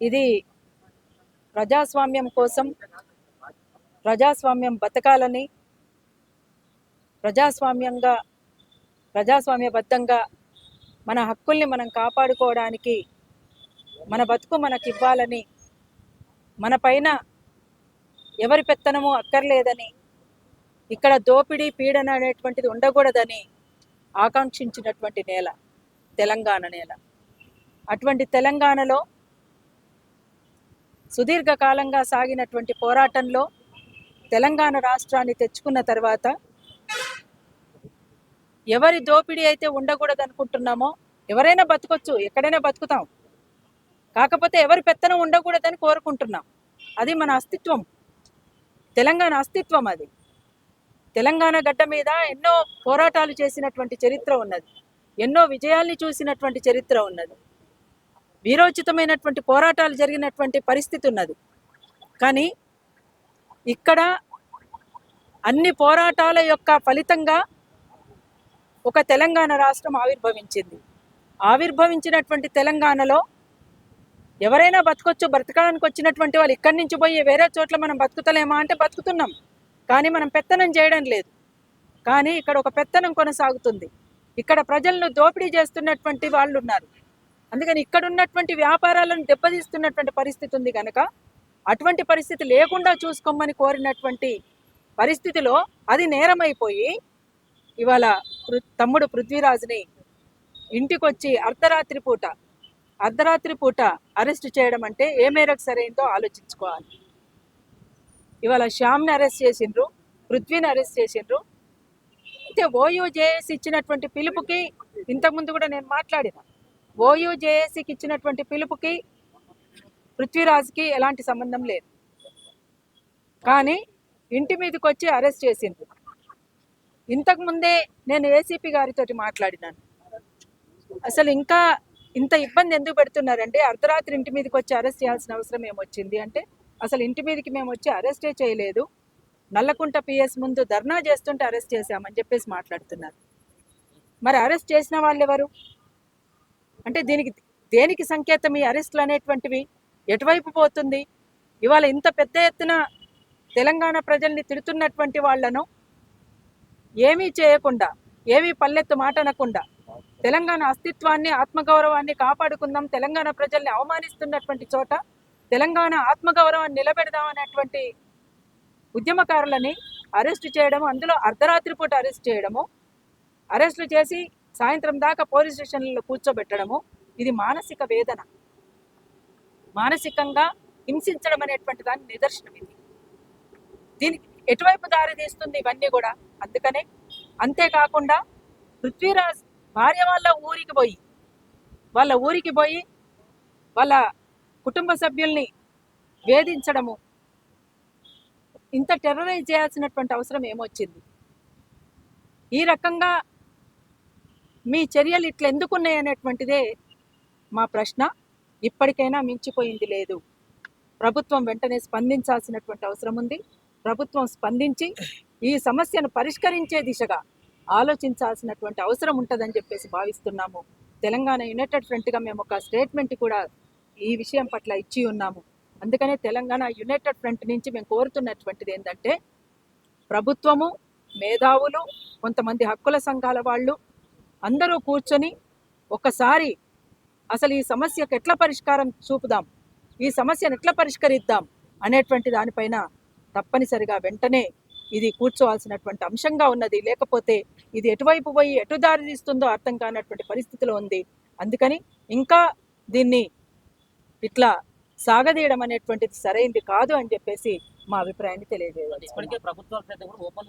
ఇది ప్రజాస్వామ్యం కోసం ప్రజాస్వామ్యం బతకాలని ప్రజాస్వామ్యంగా ప్రజాస్వామ్యబద్ధంగా మన హక్కుల్ని మనం కాపాడుకోవడానికి మన బతుకు మనకి ఇవ్వాలని మన పైన ఎవరి పెత్తనము అక్కర్లేదని ఇక్కడ దోపిడీ పీడన అనేటువంటిది ఉండకూడదని ఆకాంక్షించినటువంటి నేల తెలంగాణ నేల. అటువంటి తెలంగాణలో సుదీర్ఘకాలంగా సాగినటువంటి పోరాటంలో తెలంగాణ రాష్ట్రాన్ని తెచ్చుకున్న తర్వాత ఎవరి దోపిడీ అయితే ఉండకూడదు అనుకుంటున్నామో ఎవరైనా బతకొచ్చు ఎక్కడైనా బతుకుతాం. కాకపోతే ఎవరి పెత్తనం ఉండకూడదని కోరుకుంటున్నాం. అది మన అస్తిత్వం. తెలంగాణ అస్తిత్వం అది. తెలంగాణ గడ్డ మీద ఎన్నో పోరాటాలు చేసినటువంటి చరిత్ర ఉన్నది. ఎన్నో విజయాల్ని చూసినటువంటి చరిత్ర ఉన్నది. వీరోచితమైనటువంటి పోరాటాలు జరిగినటువంటి పరిస్థితి ఉన్నది. కానీ ఇక్కడ అన్ని పోరాటాల యొక్క ఫలితంగా ఒక తెలంగాణ రాష్ట్రం ఆవిర్భవించింది. ఆవిర్భవించినటువంటి తెలంగాణలో ఎవరైనా బతకొచ్చు బ్రతకడానికి వచ్చినటువంటి వాళ్ళు ఇక్కడి నుంచి పోయి వేరే చోట్ల మనం బతుకుతలేమా అంటే బతుకుతున్నాం. కానీ మనం పెత్తనం చేయడం లేదు. కానీ ఇక్కడ ఒక పెత్తనం కొనసాగుతుంది. ఇక్కడ ప్రజలను దోపిడీ చేస్తున్నటువంటి వాళ్ళు ఉన్నారు అందుకని ఇక్కడ ఉన్నటువంటి వ్యాపారాలను దెబ్బతీస్తున్నటువంటి పరిస్థితి ఉంది కనుక అటువంటి పరిస్థితి లేకుండా చూసుకోమని కోరినటువంటి పరిస్థితిలో అది నేరమైపోయి ఇవాళ పృ- తమ్ముడు పృథ్వీరాజ్ని ఇంటికొచ్చి అర్ధరాత్రి పూట అర్ధరాత్రి పూట అరెస్ట్ చేయడం అంటే ఏ మేరకు సరైందో ఆలోచించుకోవాలి. ఇవాళ శ్యామ్ని అరెస్ట్ చేసిండ్రు పృథ్వీని అరెస్ట్ చేసిండ్రు. అయితే ఓయూజేఎస్ ఇచ్చినటువంటి పిలుపుకి ఇంతకుముందు కూడా నేను మాట్లాడినా. ఓయూజేఏసీకి ఇచ్చినటువంటి పిలుపుకి పృథ్వీరాజ్కి ఎలాంటి సంబంధం లేదు. కానీ ఇంటి మీదకి వచ్చి అరెస్ట్ చేసింది ఇంతకుముందే నేను ఏసీపీ గారితో మాట్లాడినాను. అసలు ఇంకా ఇంత ఇబ్బంది ఎందుకు పెడుతున్నారంటే అర్ధరాత్రి ఇంటి మీదకి వచ్చి అరెస్ట్ చేయాల్సిన అవసరం ఏమొచ్చింది అంటే అసలు ఇంటి మీదకి మేము వచ్చి అరెస్టే చేయలేదు. నల్లకుంట పిఎస్ ముందు ధర్నా చేస్తుంటే అరెస్ట్ చేశామని చెప్పేసి మాట్లాడుతున్నారు. మరి అరెస్ట్ చేసిన వాళ్ళు ఎవరు అంటే దీనికి దేనికి సంకేతం ఈ అరెస్టులు అనేటువంటివి ఎటువైపు పోతుంది? ఇవాళ ఇంత పెద్ద ఎత్తున తెలంగాణ ప్రజల్ని తిడుతున్నటువంటి వాళ్ళను ఏమీ చేయకుండా ఏమీ పల్లెత్తు మాట అనకుండా తెలంగాణ అస్తిత్వాన్ని ఆత్మగౌరవాన్ని కాపాడుకుందాం తెలంగాణ ప్రజల్ని అవమానిస్తున్నటువంటి చోట తెలంగాణ ఆత్మగౌరవాన్ని నిలబెడదాం అనేటువంటి ఉద్యమకారులని అరెస్టు చేయడము అందులో అర్ధరాత్రి పూట అరెస్ట్ చేయడము అరెస్టులు చేసి సాయంత్రం దాకా పోలీస్ స్టేషన్లలో కూర్చోబెట్టడము ఇది మానసిక వేదన. మానసికంగా హింసించడం అనేటువంటి దాని నిదర్శనం ఇది. దీనికి ఎటువైపు దారి తీస్తుంది ఇవన్నీ కూడా అందుకనే అంతేకాకుండా పృథ్వీరాజ్ భార్య వాళ్ళ ఊరికి పోయి వాళ్ళ ఊరికి పోయి వాళ్ళ కుటుంబ సభ్యుల్ని వేధించడము ఇంత టెర్రరైజ్ చేయాల్సినటువంటి అవసరం ఏమొచ్చింది? ఈ రకంగా మీ చర్యలు ఇట్లా ఎందుకున్నాయి అనేటువంటిదే మా ప్రశ్న. ఇప్పటికైనా మించిపోయింది లేదు. ప్రభుత్వం వెంటనే స్పందించాల్సినటువంటి అవసరం ఉంది. ప్రభుత్వం స్పందించి ఈ సమస్యను పరిష్కరించే దిశగా ఆలోచించాల్సినటువంటి అవసరం ఉంటుందని చెప్పేసి భావిస్తున్నాము. తెలంగాణ యునైటెడ్ ఫ్రంట్గా మేము ఒక స్టేట్మెంట్ కూడా ఈ విషయం పట్ల ఇచ్చి ఉన్నాము. అందుకనే తెలంగాణ యునైటెడ్ ఫ్రంట్ నుంచి మేము కోరుతున్నటువంటిది ఏంటంటే ప్రభుత్వము మేధావులు కొంతమంది హక్కుల సంఘాల వాళ్ళు అందరూ కూర్చొని ఒకసారి అసలు ఈ సమస్యకు ఎట్లా పరిష్కారం చూపుదాం? ఈ సమస్యను ఎట్లా పరిష్కరిద్దాం? అనేటువంటి దానిపైన తప్పనిసరిగా వెంటనే ఇది కూర్చోవాల్సినటువంటి అంశంగా ఉన్నది. లేకపోతే ఇది ఎటువైపు పోయి ఎటు దారి తీస్తుందో అర్థం కానటువంటి పరిస్థితిలో ఉంది. అందుకని ఇంకా దీన్ని ఇట్లా సాగదీయడం అనేటువంటిది సరైంది కాదు అని చెప్పేసి మా అభిప్రాయాన్ని తెలియజేయవచ్చు. ఇప్పటికే ఓపెన్